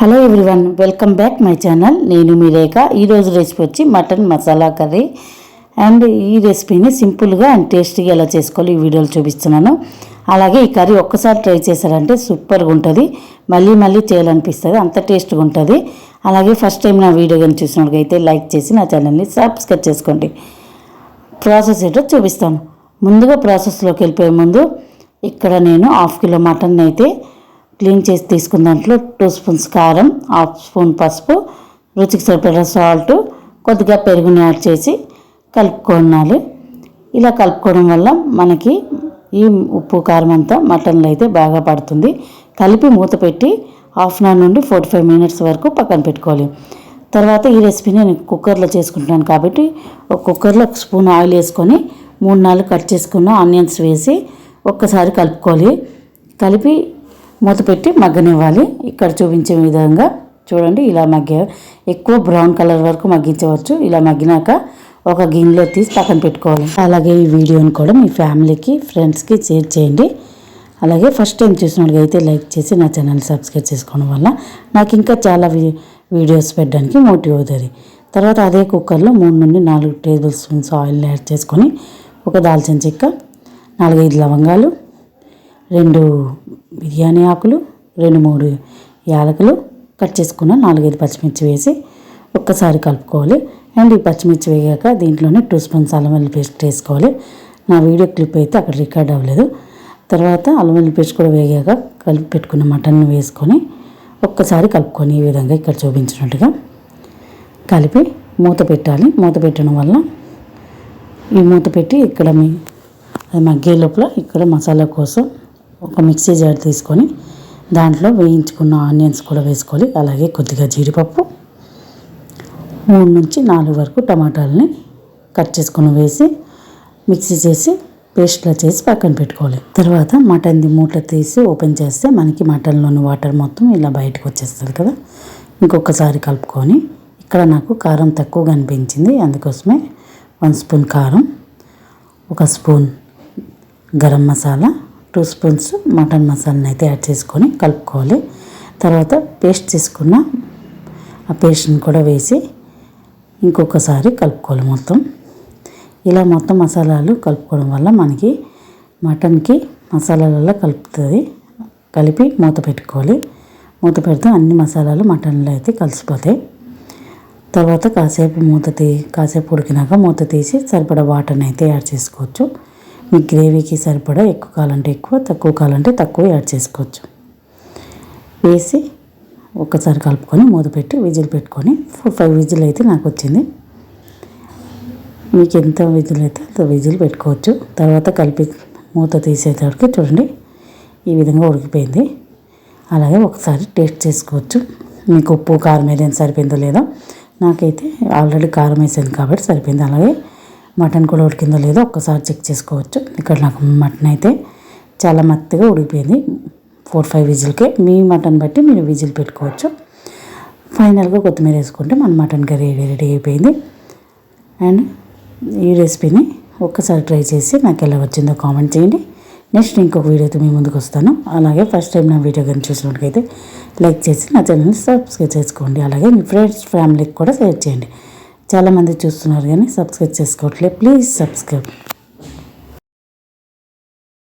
Hello everyone welcome back my channel. నేను మీ రేఖ. ఈరోజు రెసిపీ వచ్చి మటన్ మసాలా కర్రీ. అండ్ ఈ రెసిపీని సింపుల్గా అండ్ టేస్టీగా ఎలా చేసుకోవాలి ఈ వీడియోలో చూపిస్తున్నాను. అలాగే ఈ కర్రీ ఒక్కసారి ట్రై చేశారంటే సూపర్గా ఉంటుంది. మళ్ళీ మళ్ళీ చేయాలనిపిస్తుంది. అంత టేస్ట్గా ఉంటుంది. అలాగే ఫస్ట్ టైం నా వీడియో కానీ చూసినట్టుగైతే లైక్ చేసి నా ఛానల్ని సబ్స్క్రైబ్ చేసుకోండి. ప్రాసెస్ ఏంటో చూపిస్తాను. ముందుగా ప్రాసెస్లోకి వెళ్ళిపోయే ముందు ఇక్కడ నేను హాఫ్ కిలో మటన్ అయితే క్లీన్ చేసి తీసుకున్న దాంట్లో టూ స్పూన్స్ కారం హాఫ్ స్పూన్ పసుపు రుచికి సరిపడా సాల్ట్ కొద్దిగా పెరుగుని యాడ్ చేసి కలుపుకోవాలి ఇలా కలుపుకోవడం వల్ల మనకి ఈ ఉప్పు కారం అంతా మటన్లో అయితే బాగా పడుతుంది. కలిపి మూత పెట్టి హాఫ్ అన్ అవర్ నుండి ఫోర్టీ ఫైవ్ మినిట్స్ వరకు పక్కన పెట్టుకోవాలి. తర్వాత ఈ రెసిపీని నేను కుక్కర్లో చేసుకుంటున్నాను కాబట్టి ఒక కుక్కర్లో ఒక స్పూన్ ఆయిల్ వేసుకొని మూడు నాలుగు కట్ చేసుకున్న ఆనియన్స్ వేసి ఒక్కసారి కలుపుకోవాలి. కలిపి మూత పెట్టి మగ్గనివ్వాలి. ఇక్కడ చూపించే విధంగా చూడండి ఇలా మగ్గ ఎక్కువ బ్రౌన్ కలర్ వరకు మగ్గించవచ్చు. ఇలా మగ్గినాక ఒక గిన్నెలో తీసి పక్కన పెట్టుకోవాలి. అలాగే ఈ వీడియోని కూడా మీ ఫ్యామిలీకి ఫ్రెండ్స్కి షేర్ చేయండి. అలాగే ఫస్ట్ టైం చూసినట్టుగా లైక్ చేసి నా ఛానల్ సబ్స్క్రైబ్ చేసుకోవడం వల్ల నాకు ఇంకా చాలా వీడియోస్ పెట్టడానికి మోటివ్ అవుతుంది తర్వాత అదే కుక్కర్లో మూడు నుండి నాలుగు టేబుల్ స్పూన్స్ ఆయిల్ యాడ్ చేసుకొని ఒక దాల్చిన చెక్క నాలుగైదు లవంగాలు రెండు బిర్యానీ ఆకులు రెండు మూడు యాలకులు కట్ చేసుకున్న నాలుగైదు పచ్చిమిర్చి వేసి ఒక్కసారి కలుపుకోవాలి. అండ్ ఈ పచ్చిమిర్చి వేగాక దీంట్లోనే టూ స్పూన్స్ అల్లం వెల్లుల్లి పేస్ట్ వేసుకోవాలి. నా వీడియో క్లిప్ అయితే అక్కడ రికార్డ్ అవ్వలేదు. తర్వాత అల్లం వెల్లుల్లి పేస్ట్ కూడా వేగాక కలిపి పెట్టుకున్న మటన్ వేసుకొని ఒక్కసారి కలుపుకొని ఈ విధంగా ఇక్కడ చూపించినట్టుగా కలిపి మూత పెట్టాలి. మూత పెట్టడం వల్ల ఈ మూత పెట్టి ఇక్కడ మీ అది మగ్గే లోపల ఇక్కడ మసాలా కోసం ఒక మిక్సీ జార్ తీసుకొని దాంట్లో వేయించుకున్న ఆనియన్స్ కూడా వేసుకోవాలి. అలాగే కొద్దిగా జీడిపప్పు మూడు నుంచి నాలుగు వరకు టమాటాలని కట్ చేసుకొని వేసి మిక్సీ చేసి పేస్ట్లా చేసి పక్కన పెట్టుకోవాలి. తర్వాత మటన్ది మూట తీసి ఓపెన్ చేస్తే మనకి మటన్లోని వాటర్ మొత్తం ఇలా బయటకు వచ్చేస్తుంది కదా. ఇంకొకసారి కలుపుకొని ఇక్కడ నాకు కారం తక్కువగా అనిపించింది. అందుకోసమే వన్ స్పూన్ కారం ఒక spoon garam masala two spoons mutton మసాలాని అయితే యాడ్ చేసుకొని కలుపుకోవాలి. తర్వాత పేస్ట్ తీసుకున్న ఆ పేస్ట్ని కూడా వేసి ఇంకొకసారి కలుపుకోవాలి మొత్తం. ఇలా మొత్తం మసాలాలు కలుపుకోవడం వల్ల మనకి మటన్కి మసాలాలలో కలుపుతుంది. కలిపి మూత పెట్టుకోవాలి. మూత పెడితే అన్ని మసాలాలు మటన్లో అయితే కలిసిపోతాయి. తర్వాత కాసేపు మూత తీ కాసేపు ఉడికినాక మూత తీసి సరిపడా వాటర్ని అయితే యాడ్ చేసుకోవచ్చు. మీ గ్రేవీకి సరిపడా ఎక్కువ కావాలంటే ఎక్కువ తక్కువ కావాలంటే తక్కువ యాడ్ చేసుకోవచ్చు. వేసి ఒక్కసారి కలుపుకొని మూత పెట్టి విజిల్ పెట్టుకొని ఫోర్ ఫైవ్ విజిల్ అయితే నాకు వచ్చింది. మీకు ఎంత విజిల్ అయితే అంత విజిల్ పెట్టుకోవచ్చు. తర్వాత కలిపి మూత తీసేటప్పటికి చూడండి ఈ విధంగా ఉడికిపోయింది. అలాగే ఒకసారి టేస్ట్ చేసుకోవచ్చు. మీకు ఉప్పు కారం ఏదైనా సరిపోయిందో లేదో. నాకైతే ఆల్రెడీ కారం వేసాను కాబట్టి సరిపోయింది. అలాగే మటన్ కూడా ఉడికిందో లేదో ఒక్కసారి చెక్ చేసుకోవచ్చు. ఇక్కడ నాకు మటన్ అయితే చాలా మత్తుగా ఉడికిపోయింది. ఫోర్ ఫైవ్ విజిల్కే. మీ మటన్ బట్టి మీరు విజిల్ పెట్టుకోవచ్చు. ఫైనల్గా కొత్తిమీర వేసుకుంటే మన మటన్ కర్రీ రెడీ అయిపోయింది. అండ్ ఈ రెసిపీని ఒక్కసారి ట్రై చేసి నాకు ఎలా వచ్చిందో కామెంట్ చేయండి. నెక్స్ట్ ఇంకొక వీడియోతో మీ ముందుకు వస్తాను. అలాగే ఫస్ట్ టైం నా వీడియో కానీ చూసినట్టుకైతే లైక్ చేసి నా ఛానల్ని సబ్స్క్రైబ్ చేసుకోండి. అలాగే మీ ఫ్రెండ్స్ ఫ్యామిలీకి కూడా షేర్ చేయండి. చాలామంది చూస్తున్నారు కానీ సబ్స్క్రైబ్ చేసుకోవట్లేదు. Please subscribe.